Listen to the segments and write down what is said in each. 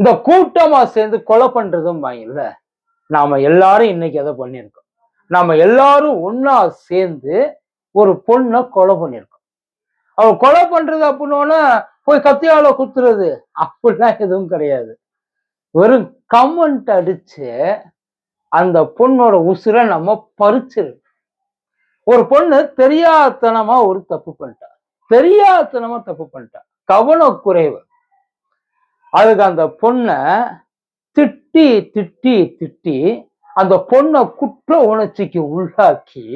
இந்த கூட்டமா சேர்ந்து கொலை பண்றதும் இல்ல. நாம எல்லாரும் இன்னைக்கு எதை பண்ணியிருக்கோம். நாம எல்லாரும் ஒன்னா சேர்ந்து ஒரு பொண்ணை கொலை பண்ணியிருக்கோம். அவ கொலை பண்றது அப்படின்னோன்னா போய் கத்தியால குத்துறது அப்படிலாம் எதுவும் கிடையாது. வெறும் கமெண்ட் அடிச்சு அந்த பொண்ணோட உசுரை நம்ம பறிச்சிருக்கு ஒரு பொண்ணு தெரியாதனமா ஒரு தப்பு பண்ணிட்டா. தெரியாதனமா தப்பு பண்ணிட்டா. கவனக்குறைவு. அதுக்கு அந்த பொண்ணை திட்டி திட்டி திட்டி அந்த பொண்ணை குற்ற உணர்ச்சிக்கு உள்ளாக்கி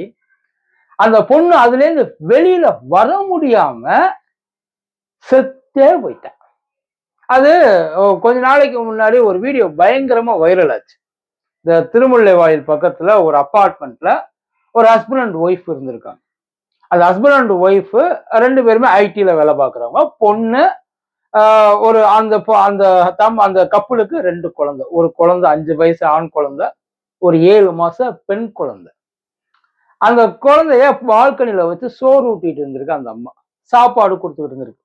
அந்த பொண்ணு அதுலேருந்து வெளியில வர முடியாம செத்தே போயிட்டான் அது கொஞ்ச நாளைக்கு முன்னாடி ஒரு வீடியோ பயங்கரமா வைரல் ஆச்சு. இந்த திருமுல்லை வாயில் பக்கத்துல ஒரு அப்பார்ட்மெண்ட்ல ஒரு ஹஸ்பண்ட் அண்ட் ஒய்ஃப் இருந்திருக்காங்க. அந்த ஹஸ்பண்ட் அண்ட் ஒய்ஃப் ரெண்டு பேருமே ஐடியில் வேலை பார்க்குறவங்க. பொண்ணு ஒரு அந்த அந்த தம் அந்த கப்பலுக்கு ரெண்டு குழந்தை. ஒரு குழந்தை அஞ்சு வயசு ஆண் குழந்தை ஒரு ஏழு மாச பெண் குழந்தை. அந்த குழந்தைய பால்கனியில வச்சு சோறு ஊட்டிட்டு இருந்திருக்கு அந்த அம்மா. சாப்பாடு கொடுத்துட்டு இருந்திருக்கு.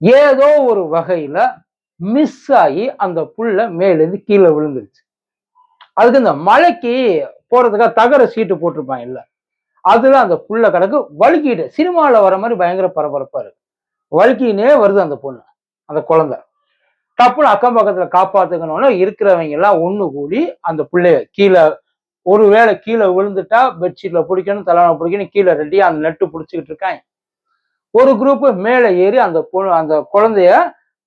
ஏதோ ஒரு வகையில மிஸ் ஆகி அந்த புள்ள மேலேருந்து கீழே விழுந்துருச்சு. அதுக்கு இந்த மலைக்கு போறதுக்காக தகர சீட்டு போட்டிருப்பாங்க இல்ல. அதுல அந்த புள்ள கிடக்கு வழுக்கிட்டு சினிமாவில் வர மாதிரி பயங்கர பரபரப்பா இருக்கு. வழுக்கினே வருது அந்த பொண்ணு அந்த குழந்தை. தப்புன்னு அக்கம் பக்கத்துல காப்பாத்துக்கணும்னா இருக்கிறவங்க எல்லாம் ஒண்ணு கூடி அந்த பிள்ளைய கீழே ஒருவேளை கீழே விழுந்துட்டா பெட்ஷீட்ல பிடிக்கணும் தலைவனை பிடிக்கணும் கீழே ரெடியா அந்த நெட்டு பிடிச்சிக்கிட்டு இருக்காங்க. ஒரு குரூப் மேலே ஏறி அந்த பொண்ணு அந்த குழந்தைய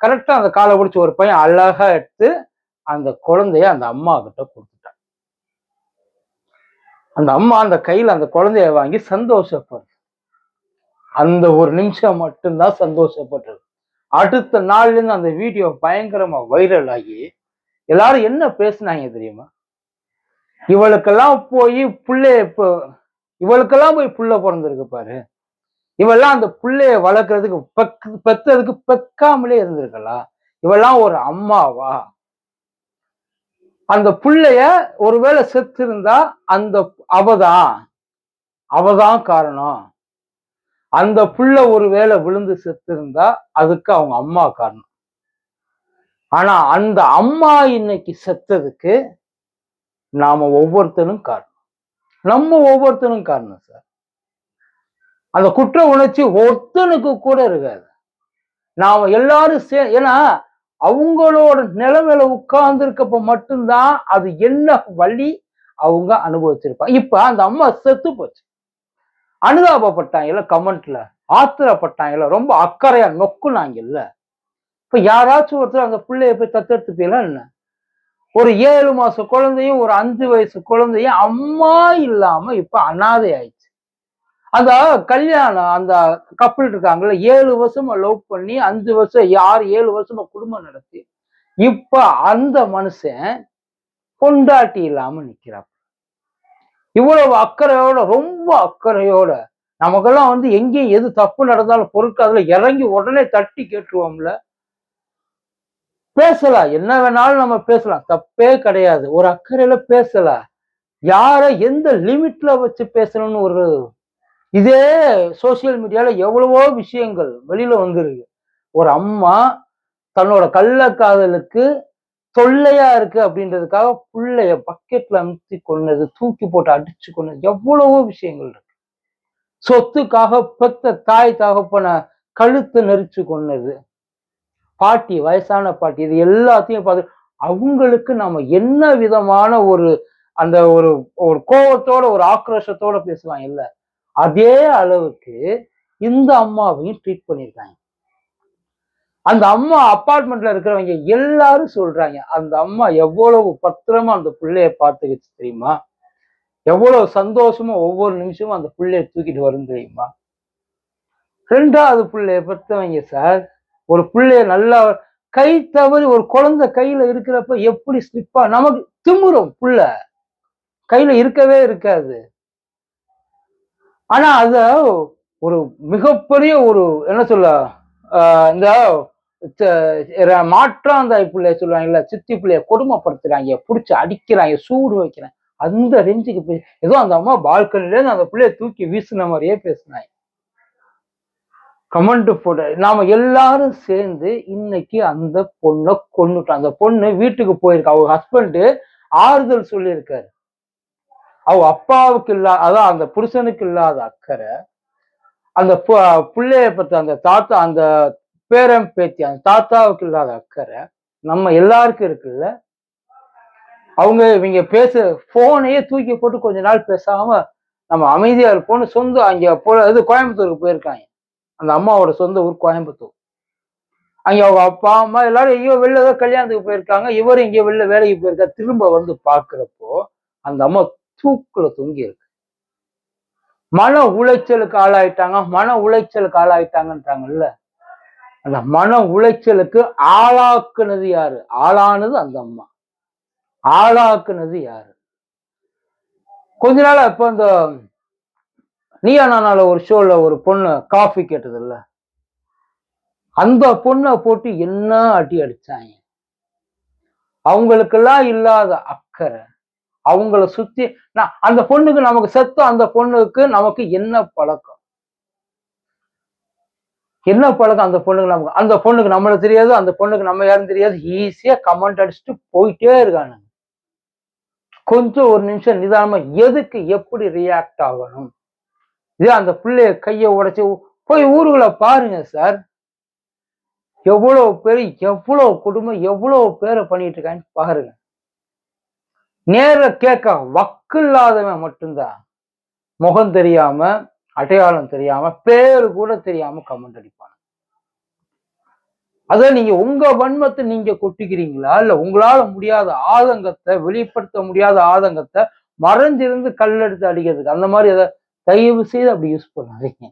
கரெக்டா அந்த காலை பிடிச்சி ஒரு பையன் அழகா எடுத்து அந்த குழந்தைய அந்த அம்மா கிட்ட கொடுத்துட்டான். அந்த அம்மா அந்த கையில அந்த குழந்தைய வாங்கி சந்தோஷப்படுது. அந்த ஒரு நிமிஷம் மட்டும்தான் சந்தோஷப்பட்டது. அடுத்த நாள்லேருந்து அந்த வீடியோ பயங்கரமா வைரல் ஆகி எல்லாரும் என்ன பேசினாங்க தெரியுமா? இவளுக்கெல்லாம் போய் பிள்ளைய இப்போ இவளுக்கெல்லாம் போய் புள்ள பிறந்திருக்கு பாரு. இவெல்லாம் அந்த பிள்ளைய வளர்க்கறதுக்கு பெக் பெத்ததுக்கு பெக்காமலே இருந்திருக்கலாம். இவெல்லாம் ஒரு அம்மாவா? அந்த புள்ளைய ஒருவேளை செத்து இருந்தா அந்த அவதான் அவதான் காரணம். அந்த புள்ள ஒரு வேளை விழுந்து செத்து இருந்தா அதுக்கு அவங்க அம்மா காரணம். ஆனா அந்த அம்மா இன்னைக்கு செத்ததுக்கு நாம ஒவ்வொருத்தரும் காரணம். நம்ம ஒவ்வொருத்தரும் காரணம் சார். அந்த குற்ற உணர்ச்சி ஒருத்தனுக்கு கூட இருக்காது. நாம எல்லாரும் சே ஏன்னா அவங்களோட நிலைமையில உட்கார்ந்துருக்கப்ப மட்டும்தான் அது என்ன வழி அவங்க அனுபவிச்சிருப்பாங்க. இப்ப அந்த அம்மா செத்து போச்சு. அனுதாபப்பட்டாங்கல்ல கமெண்ட்ல. ஆத்திரப்பட்டாங்கல்ல ரொம்ப அக்கறையா நொக்குனாங்கல்ல இப்ப யாராச்சும் ஒருத்தர் அந்த பிள்ளைய போய் தத்தெடுத்துப்பீங்களா என்ன? ஒரு ஏழு மாச குழந்தையும் ஒரு அஞ்சு வயசு குழந்தையும் அம்மா இல்லாம இப்ப அனாதை ஆயிடுச்சு. அந்த கல்யாணம் அந்த கப்பல் இருக்காங்கல்ல ஏழு வருஷமா லவ் பண்ணி அஞ்சு வருஷம் யார் ஏழு வருஷமா குடும்பம் நடத்தி இப்ப அந்த மனுஷன் பொண்டாட்டி இல்லாம நிக்கிறாப்ப இவ்வளவு அக்கறையோட ரொம்ப அக்கறையோட நமக்கெல்லாம் வந்து எங்கேயும் எது தப்பு நடந்தாலும் பொருட்கள் அதுல இறங்கி உடனே தட்டி கேட்டுருவோம்ல. பேசலாம். என்ன வேணாலும் நம்ம பேசலாம். தப்பே கிடையாது. ஒரு அக்கறையில பேசலாம். யார எந்த லிமிட்ல வச்சு பேசணும்னு ஒரு இதே சோசியல் மீடியால எவ்வளவோ விஷயங்கள் வெளியில வந்துருக்கு. ஒரு அம்மா தன்னோட கள்ளக்காதலுக்கு தொல்லையா இருக்கு அப்படின்றதுக்காக புள்ளைய பக்கெட்ல அமுத்தி கொன்னது தூக்கி போட்டு அடிச்சு கொன்னது எவ்வளவோ விஷயங்கள் இருக்கு. சொத்துக்காக பெத்த தாய் தகப்பன கழுத்து நெரிச்சு கொன்னது. பாட்டி வயசான பாட்டி இது எல்லாத்தையும் பார்த்து அவங்களுக்கு நம்ம என்ன விதமான ஒரு அந்த ஒரு ஒரு கோபத்தோட ஒரு ஆக்ரோஷத்தோட பேசுவாங்க இல்ல. அதே அளவுக்கு இந்த அம்மாவையும் ட்ரீட் பண்ணியிருக்காங்க. அந்த அம்மா அப்பார்ட்மெண்ட்ல இருக்கிறவங்க எல்லாரும் சொல்றாங்க அந்த அம்மா எவ்வளவு பத்திரமா அந்த பிள்ளைய பார்த்துக்கிச்சு தெரியுமா? எவ்வளவு சந்தோஷமா ஒவ்வொரு நிமிஷமும் அந்த பிள்ளைய தூக்கிட்டு வரும் தெரியுமா? ரெண்டாவது பிள்ளைய பெற்றவங்க சார் ஒரு பிள்ளைய நல்லா கை தவறி ஒரு குழந்தை கையில இருக்கிறப்ப எப்படி ஸ்லிப்பா நமக்கு திமுறும் புள்ள. கையில இருக்கவே இருக்காது. ஆனா அத ஒரு மிகப்பெரிய ஒரு என்ன சொல்ல இந்த மாற்றம் அந்த பிள்ளைய சொல்லுவாங்கல்ல சித்தி பிள்ளைய கொடுமைப்படுத்துறாங்க புடிச்சு அடிக்கிறாங்க சூடு வைக்கிறாங்க. அந்த ரேஞ்சுக்கு போய் ஏதோ அந்த அம்மா பால்கனில இருந்து அந்த பிள்ளைய தூக்கி வீசின மாதிரியே பேசினாங்க. கமெண்ட் போட நாம எல்லாரும் சேர்ந்து இன்னைக்கு அந்த பொண்ணை கொண்டுட்டோம் அந்த பொண்ணு வீட்டுக்கு போயிருக்கா. அவங்க ஹஸ்பண்டு ஆறுதல் சொல்லியிருக்காரு. அவ அப்பாவுக்கு இல்லா அதான் அந்த புருஷனுக்கு இல்லாத அக்கறை. அந்த பிள்ளைய பத்த அந்த தாத்தா அந்த பேரன் பேத்தி அந்த தாத்தாவுக்கு இல்லாத அக்கறை நம்ம எல்லாருக்கும் இருக்குல்ல? அவங்க இவங்க பேச போனையே தூக்கி போட்டு கொஞ்ச நாள் பேசாம நம்ம அமைதியா இருப்போம்னு சொந்த அங்க போ இது கோயம்புத்தூருக்கு போயிருக்காங்க. அந்த அம்மாவோட சொந்த ஊர் கோயம்புத்தூர். அங்க அவங்க அப்பா அம்மா எல்லாரும் ஐயோ வெளில ஏதோ கல்யாணத்துக்கு போயிருக்காங்க. இவரும் இங்க வெளில வேலைக்கு போயிருக்கா திரும்ப வந்து பாக்குறப்போ அந்த அம்மா தூக்குல தொங்கி இருக்கு. மன உளைச்சலுக்கு ஆளாயிட்டாங்க. மன உளைச்சலுக்கு ஆளாயிட்டாங்கன்றாங்கல்ல? அந்த மன உளைச்சலுக்கு ஆளாக்குனது யாரு? ஆளானது அந்த அம்மா. ஆளாக்குனது யாரு? கொஞ்ச நாளா இப்ப இந்த நீயா நானால ஒரு ஷோல ஒரு பொண்ணு காஃபி கேட்டது இல்ல அந்த பொண்ணை போட்டு என்ன அடி அடிச்சாங்க? அவங்களுக்கெல்லாம் இல்லாத அக்கறை. அவங்கள சுத்தி நான் அந்த பொண்ணுக்கு நமக்கு செத்து அந்த பொண்ணுக்கு நமக்கு என்ன பழக்கம்? என்ன பழக்கம்? அந்த பொண்ணுக்கு நமக்கு அந்த பொண்ணுக்கு நம்மளை தெரியாது அந்த பொண்ணுக்கு நம்ம யாரும் தெரியாது. ஈஸியா கமெண்ட் அடிச்சுட்டு போயிட்டே இருக்கானுங்க. கொஞ்சம் ஒரு நிமிஷம் நிதானமா எதுக்கு எப்படி ரியாக்ட் ஆகணும்? இதே அந்த பிள்ளைய கையை உடைச்சு போய் ஊருகளை பாருங்க சார் எவ்வளவு பேர் எவ்வளவு குடும்பம் எவ்வளவு பேரை பண்ணிட்டு இருக்கான்னு பாருங்க. நேர கேட்க வக்கு இல்லாதவன் மட்டும்தான். முகம் தெரியாம அடையாளம் தெரியாம பேரு கூட தெரியாம கமெண்ட் அடிப்பாங்க. அத நீங்க உங்க வன்மத்தை நீங்க கொட்டிக்கிறீங்களா இல்ல உங்களால முடியாத ஆதங்கத்தை வெளிப்படுத்த முடியாத ஆதங்கத்தை மறைஞ்சிருந்து கல்லெடுத்து அடிக்கிறதுக்கு அந்த மாதிரி அதை தயவு செய்து அப்படி யூஸ் பண்ணாதீங்க.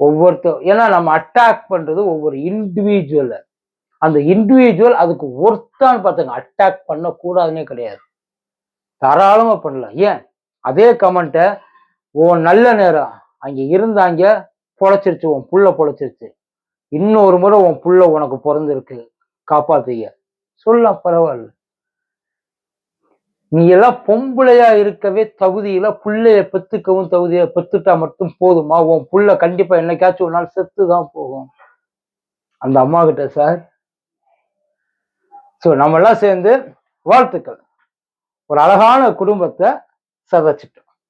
ஒவ்வொருத்தர் ஏன்னா நம்ம அட்டாக் பண்றது ஒவ்வொரு இண்டிவிஜுவல அந்த இண்டிவிஜுவல் அதுக்கு ஒர்த்தான்னு பார்த்துங்க அட்டாக் பண்ணக்கூடாதுன்னே கிடையாது. தாராளமா பண்ணலாம். ஏன்? அதே கமெண்ட்டை ஓ நல்ல நேரம். அங்க இருந்தாங்க பொழைச்சிருச்சு உன் புள்ள பொழைச்சிருச்சு. இன்னொரு முறை உன் புள்ள உனக்கு பிறந்திருக்கு. காப்பாத்துங்க சொல்லலாம் பரவாயில்ல. நீ எல்லாம் பொம்பளையா இருக்கவே தகுதியில புள்ளைய பெத்துக்கவும் தகுதியா பெத்துட்டா மட்டும் போதுமா? உன் புள்ள கண்டிப்பா என்னைக்காச்சும் ஒரு நாள் செத்து தான் போகும். அந்த அம்மா கிட்ட சார். ஸோ நம்ம எல்லாம் சேர்ந்து வாழ்த்துக்கள். ஒரு அழகான குடும்பத்தை சதைச்சிட்டோம்.